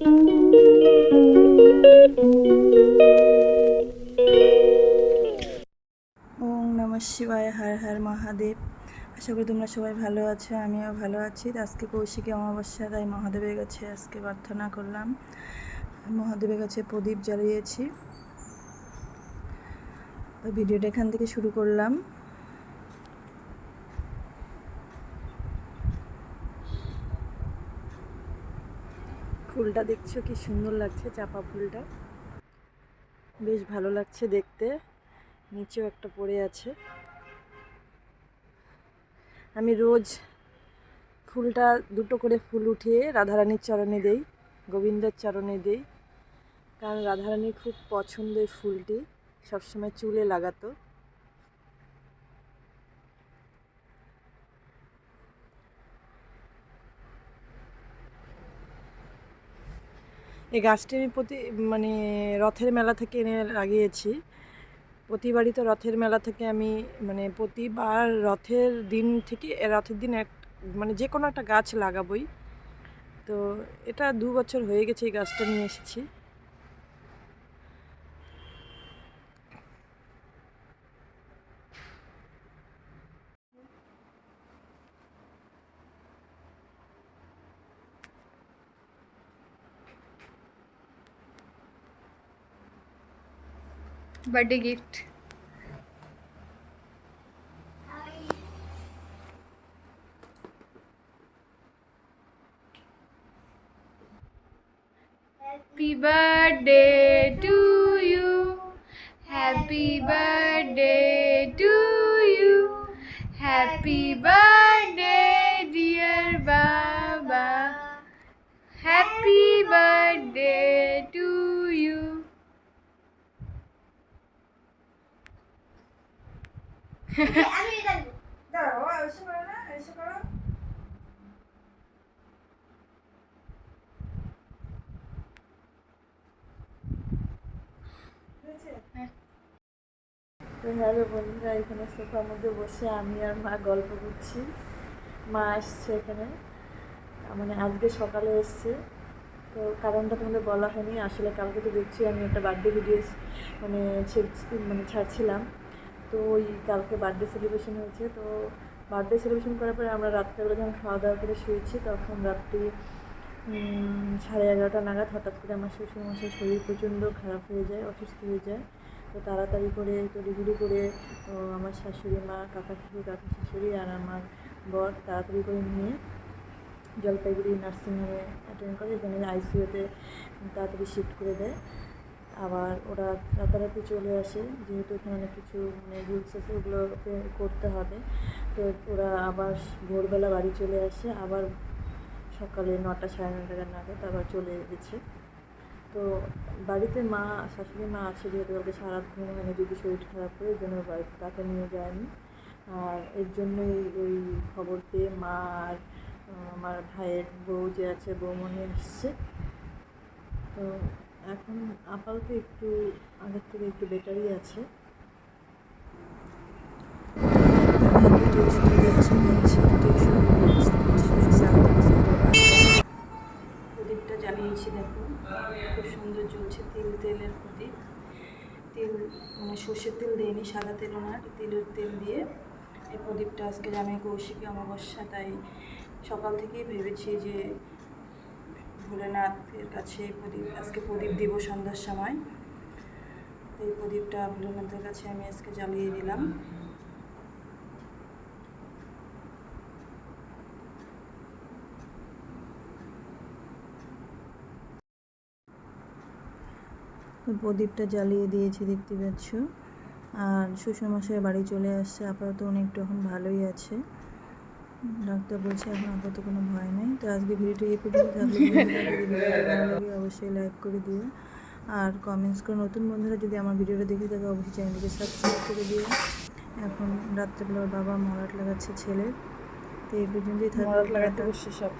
ওম নমঃ শিবায়, হর হর মহাদেব। আশা করি তোমরা সবাই ভালো আছো, আমিও ভালো আছি। আজকে কৌশিকী অমাবস্যা, তাই মহাদেবের কাছে আজকে প্রার্থনা করলাম। মহাদেবের কাছে প্রদীপ জ্বালিয়েছি। তো ভিডিওটা এখান থেকে শুরু করলাম। ফুলটা দেখছ? কি সুন্দর লাগছে চাপা ফুলটা। বেশ ভালো লাগছে দেখতে। নিচেও একটা পড়ে আছে। আমি রোজ ফুলটা দুটো করে ফুল উঠিয়ে রাধারানীর চরণে দেই, গোবিন্দের চরণে দেই। কারণ রাধারানীর খুব পছন্দের ফুলটি। সবসময় চুলে লাগাতো। এই গাছটি আমি প্রতি মানে রথের মেলা থেকে এনে লাগিয়েছি। প্রতিবারই তো রথের মেলা থেকে আমি মানে প্রতিবার রথের দিন থেকে রথের দিন এক মানে যে কোনো একটা গাছ লাগাবই। তো এটা দু বছর হয়ে গেছে এই গাছটা নিয়ে এসেছি। Birthday gift Happy birthday to you. Happy birthday to you. Happy birthday, dear Baba. Happy birthday to তো হ্যালো বন্ধুরা এখানে সোফার মধ্যে বসে আমি আর মা গল্প করছি। মা আসছে এখানে। মানে আজকে সকালে এসছে। তো কারণটা তোমাদের বলা হয়নি। আসলে কালকে তো দেখছি আমি একটা বার্থডে ভিডিও মানে মানে ছাড়ছিলাম। তো ওই কালকে বার্থডে সেলিব্রেশন হয়েছে, তো বার্থডে সেলিব্রেশন করার পরে আমরা রাত্রেবেলা যখন খাওয়া দাওয়া করে শুয়েছি, তখন রাত্রি সাড়ে এগারোটা নাগাদ হঠাৎ করে আমার শ্বশুরমশাই শরীর প্রচণ্ড খারাপ হয়ে যায়, অসুস্থ হয়ে যায়। তো তাড়াতাড়ি করে, তড়িঘড়ি করে আমার শাশুড়ি মা, কাকা শাশুড়ি কাকা শাশুড়ি আর আমার বর তাড়াতাড়ি করে নিয়ে জলপাইগুড়ি নার্সিংহোমে অ্যাটেন্ড করে, এখানে আইসিইউতে তাড়াতাড়ি শিফট করে দেয়। আবার ওরা রাতারাতি চলে আসে, যেহেতু এখানে অনেক কিছু মানে রুলস আছে, ওগুলোকে করতে হবে। তো ওরা আবার ভোরবেলা বাড়ি চলে আসে, আবার সকালে নটা সাড়ে নটা নাগাদ আবার চলে গেছে। তো বাড়িতে মা, শাশুড়ি মা আছে, যেহেতু ওকে সারাক্ষণ মানে যদি শরীর খারাপ করে জন্য বাড়িতে তাকে নিয়ে যায়নি। আর এর জন্যই ওই খবর পেয়ে মা আর আমার ভাইয়ের বউ যে আছে বৌমনি আসছে তো এখন আপাতত একটু আগের থেকে একটু বেটারই আছে। প্রদীপটা জ্বালিয়েছি দেখো। খুব সুন্দর জ্বলছে তিল, তেলের প্রদীপ। তেল মানে সর্ষের তেল দিইনি, সাদা তেল ওনার তিলের তেল দিয়ে এই প্রদীপটা আজকে জামাই কৌশিকী অমাবস্যা, তাই সকাল থেকেই ভেবেছি যে ভোলেনাথের কাছে প্রদীপ, আজকে প্রদীপ দিব সন্ধ্যার সময়। এই প্রদীপটা ভোলেনাথের কাছে আমি আজকে জ্বালিয়ে দিলাম। প্রদীপটা জ্বালিয়ে দিয়েছি, দেখতে পাচ্ছ। আর শ্বশুরমশাই বাড়ি চলে আসছে, আপাতত উনি একটু এখন ভালোই আছে। ডাক্তার বলছে এখন আপাতত কোনো ভয় নেই। তো আজকে ভিডিওটি এই পর্যন্ত, থাকলে অবশ্যই লাইক করে দিও। আর কমেন্টস করে নতুন বন্ধুরা যদি আমার ভিডিওটা দেখে থাকে, অবশ্যই চ্যানেলটিকে সাবস্ক্রাইব করে দিও। এখন রাত্রেবেলা বাবা মরাট লাগাচ্ছে ছেলে তো এই পর্যন্তই থাকবে লাগাতে। বসছে সব।